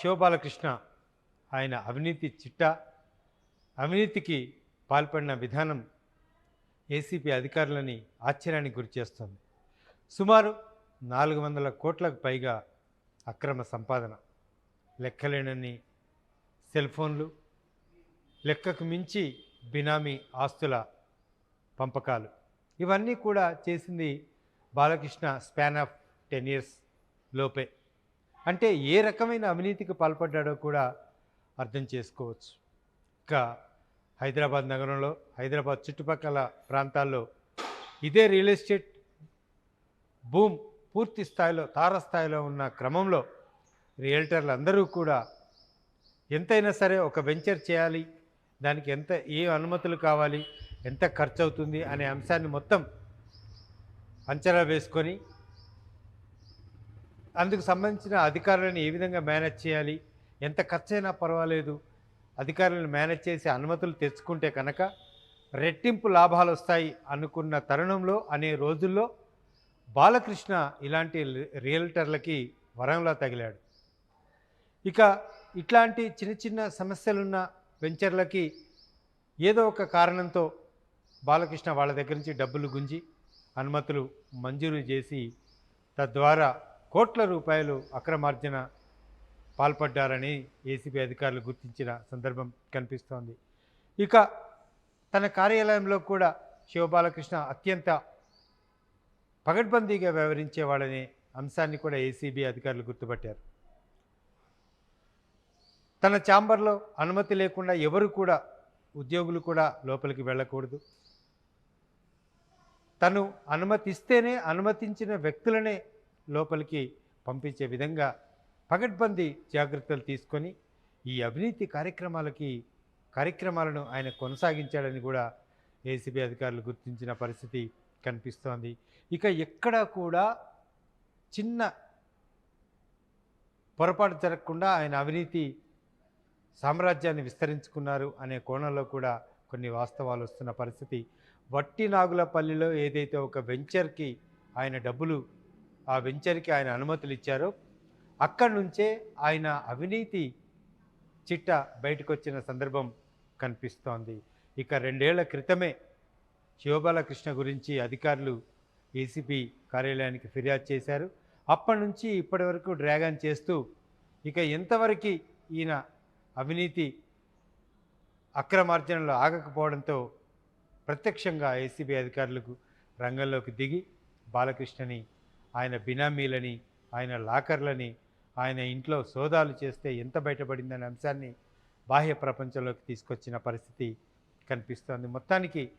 శివబాలకృష్ణ ఆయన అవినీతి చిట్టా అవినీతికి పాల్పడిన విధానం ఏసీపీ అధికారులని ఆశ్చర్యానికి గురిచేస్తుంది సుమారు నాలుగు వందల కోట్లకు పైగా అక్రమ సంపాదన. లెక్కలేనన్ని సెల్ ఫోన్లు లెక్కకు మించి బినామీ ఆస్తుల పంపకాలు. ఇవన్నీ కూడా చేసింది Balakrishna span of ten years లోపే. అంటే ఏ రకమైన అవినీతికి పాల్పడ్డాడో కూడా అర్థం చేసుకోవచ్చు. ఇంకా హైదరాబాద్ నగరంలో హైదరాబాద్ చుట్టుపక్కల ప్రాంతాల్లో ఇదే రియల్ ఎస్టేట్ భూమ్ పూర్తి స్థాయిలో తారస్థాయిలో ఉన్న క్రమంలో రియల్టర్లు అందరూ కూడా ఎంతైనా సరే ఒక వెంచర్ చేయాలి. దానికి ఎంత ఏ అనుమతులు కావాలి ఎంత ఖర్చు అవుతుంది అనే అంశాన్ని మొత్తం అంచనా వేసుకొని అందుకు సంబంధించిన అధికారులను ఏ విధంగా మేనేజ్ చేయాలి? ఎంత ఖర్చైనా పర్వాలేదు. అధికారులను మేనేజ్ చేసి అనుమతులు తెచ్చుకుంటే కనుక రెట్టింపు లాభాలు వస్తాయి అనుకున్న తరుణంలో అనే రోజుల్లో బాలకృష్ణ ఇలాంటి రియల్టర్లకి వరంలా తగిలాడు. ఇక ఇట్లాంటి చిన్న చిన్న సమస్యలున్న వెంచర్లకి ఏదో ఒక కారణంతో బాలకృష్ణ వాళ్ళ దగ్గర నుంచి డబ్బులు గుంజి అనుమతులు మంజూరు చేసి తద్వారా కోట్ల రూపాయలు అక్రమార్జన పాల్పడ్డారని ఏసీబీ అధికారులు గుర్తించిన సందర్భం కనిపిస్తోంది. ఇక తన కార్యాలయంలో కూడా శివబాలకృష్ణ అత్యంత పగడ్బందీగా వ్యవహరించేవాడనే అంశాన్ని కూడా ఏసీబీ అధికారులు గుర్తుపట్టారు. తన ఛాంబర్లో అనుమతి లేకుండా ఎవరు కూడా ఉద్యోగులు కూడా లోపలికి వెళ్ళకూడదు. తను అనుమతిస్తేనే అనుమతించిన వ్యక్తులనే లోపలికి పంపించే విధంగా పగడ్బందీ జాగ్రత్తలు తీసుకొని ఈ అవినీతి కార్యక్రమాలకి కార్యక్రమాలను ఆయన కొనసాగించాడని కూడా ఏసీబీ అధికారులు గుర్తించిన పరిస్థితి కనిపిస్తోంది. ఇక ఎక్కడా కూడా చిన్న పొరపాటు జరగకుండా ఆయన అవినీతి సామ్రాజ్యాన్ని విస్తరించుకున్నారు అనే కోణంలో కూడా కొన్ని వాస్తవాలు వస్తున్న పరిస్థితి. వట్టి నాగులపల్లిలో ఏదైతే ఒక వెంచర్కి ఆయన డబ్బులు ఆ వెంచర్కి ఆయన అనుమతులు ఇచ్చారో అక్కడి నుంచే ఆయన అవినీతి చిట్ట బయటకు వచ్చిన సందర్భం కనిపిస్తోంది. ఇక రెండేళ్ళ క్రితమే శివబాలకృష్ణ గురించి అధికారులు ఏసీపీ కార్యాలయానికి ఫిర్యాదు చేశారు. అప్పటి నుంచి ఇప్పటి వరకు డ్రాగన్ చేస్తూ ఇక ఎంతవరకు ఈయన అవినీతి అక్రమార్జనలో ఆగకపోవడంతో ప్రత్యక్షంగా ఏసీబీ అధికారులకు రంగంలోకి దిగి బాలకృష్ణని ఆయన బినామీలని ఆయన లాకర్లని ఆయన ఇంట్లో సోదాలు చేస్తే ఎంత బయటపడిందనే అంశాన్ని బాహ్య ప్రపంచంలోకి తీసుకొచ్చిన పరిస్థితి కనిపిస్తోంది. మొత్తానికి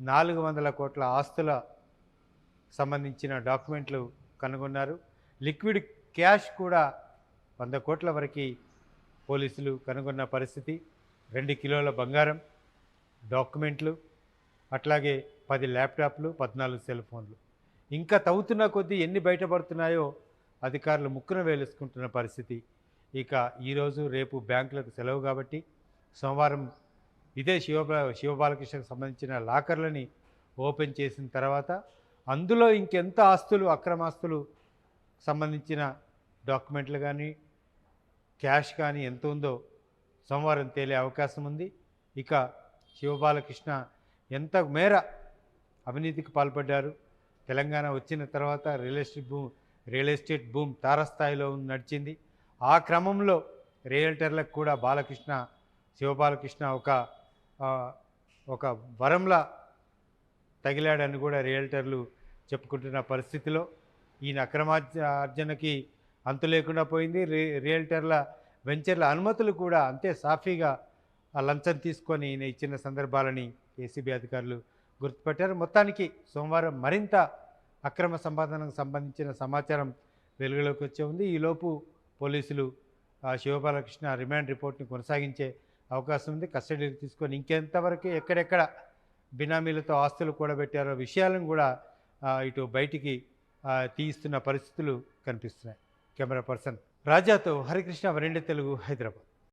నాలుగు వందల కోట్ల ఆస్తుల సంబంధించిన డాక్యుమెంట్లు కనుగొన్నారు. లిక్విడ్ క్యాష్ కూడా వంద కోట్ల వరకు పోలీసులు కనుగొన్న పరిస్థితి. రెండు కిలోల బంగారం డాక్యుమెంట్లు అట్లాగే పది ల్యాప్టాప్లు పద్నాలుగు సెల్ ఫోన్లు. ఇంకా తవ్వుతున్న కొద్దీ ఎన్ని బయటపడుతున్నాయో అధికారులు ముక్కున వేలేసుకుంటున్న పరిస్థితి. ఇక ఈరోజు రేపు బ్యాంకులకు సెలవు కాబట్టి సోమవారం ఇదే శివ శివబాలకృష్ణకు సంబంధించిన లాకర్లని ఓపెన్ చేసిన తర్వాత అందులో ఇంకెంత ఆస్తులు అక్రమాస్తులు సంబంధించిన డాక్యుమెంట్లు కానీ క్యాష్ కానీ ఎంత ఉందో సోమవారం తేలే అవకాశం ఉంది. ఇక శివబాలకృష్ణ ఎంత మేర అవినీతికి పాల్పడ్డారు? తెలంగాణ వచ్చిన తర్వాత రియల్ ఎస్టేట్ భూమి రియల్ ఎస్టేట్ భూమ్ తారస్థాయిలో నడిచింది. ఆ క్రమంలో రియల్టర్లకు కూడా బాలకృష్ణ శివబాలకృష్ణ ఒక ఒక వరంలా తగిలాడని కూడా రియల్టర్లు చెప్పుకుంటున్న పరిస్థితిలో ఈయన అక్రమార్జనకి అంతు లేకుండా పోయింది. రి రియల్టర్ల వెంచర్ల అనుమతులు కూడా అంతే సాఫీగా ఆ లంచం తీసుకొని ఈయన ఇచ్చిన సందర్భాలని ఏసీబీ అధికారులు గుర్తుపెట్టారు. మొత్తానికి సోమవారం మరింత అక్రమ సంపాదనకు సంబంధించిన సమాచారం వెలుగులోకి వచ్చే ఉంది. ఈలోపు పోలీసులు శివబాలకృష్ణ రిమాండ్ రిపోర్ట్ని కొనసాగించే అవకాశం ఉంది. కస్టడీకి తీసుకొని ఇంకెంతవరకు ఎక్కడెక్కడ బినామీలతో ఆస్తులు కూడబెట్టారో విషయాలను కూడా ఇటు బయటికి తీయిస్తున్న పరిస్థితులు కనిపిస్తున్నాయి. కెమెరా పర్సన్ రాజాతో హరికృష్ణ వరిండి తెలుగు హైదరాబాద్.